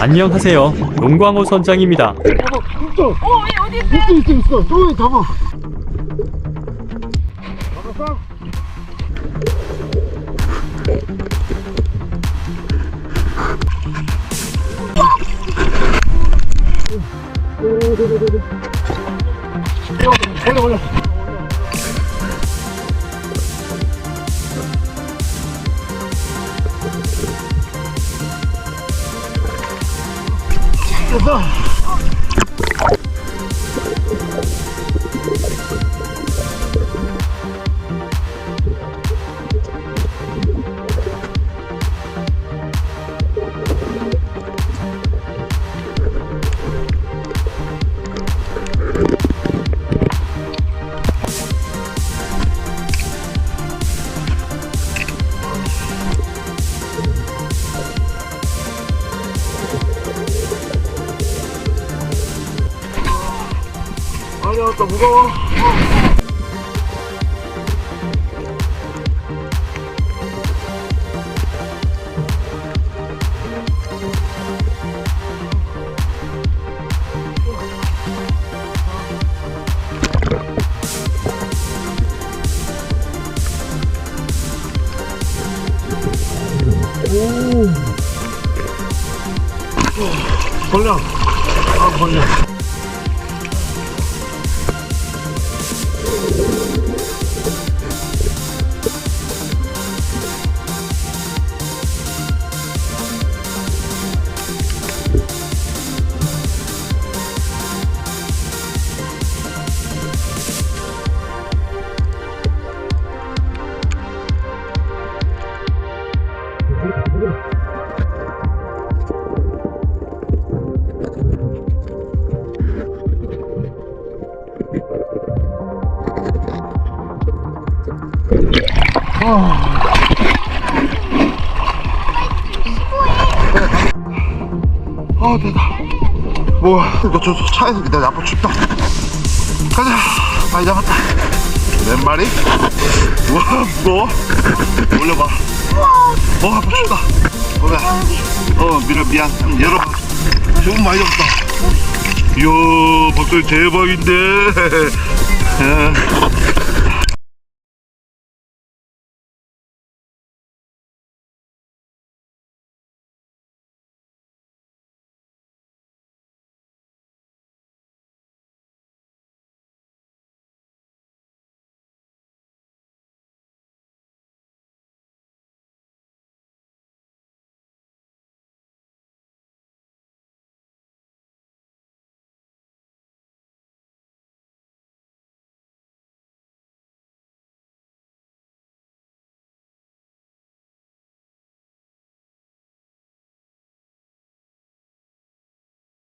안녕하세요. 용광호 선장입니다. 있어. 어, 얘 어디 있대? 있어 있어 있어. 저기 잡아. 잡았어? 올려 올려. 됐어. 또 무거워. 오. 벌려. 아, 벌려. 아, 됐다. 뭐, 이거 저, 저 차에서 기다려. 아빠 춥다. 가자. 많이 잡았다. 몇 마리? 와, 무거워. 올려봐. 어, 춥다. 보자. 어, 미안, 미안. 한번 열어봐. 조금 많이 잡았다. 이야, 박사님 대박인데. 예.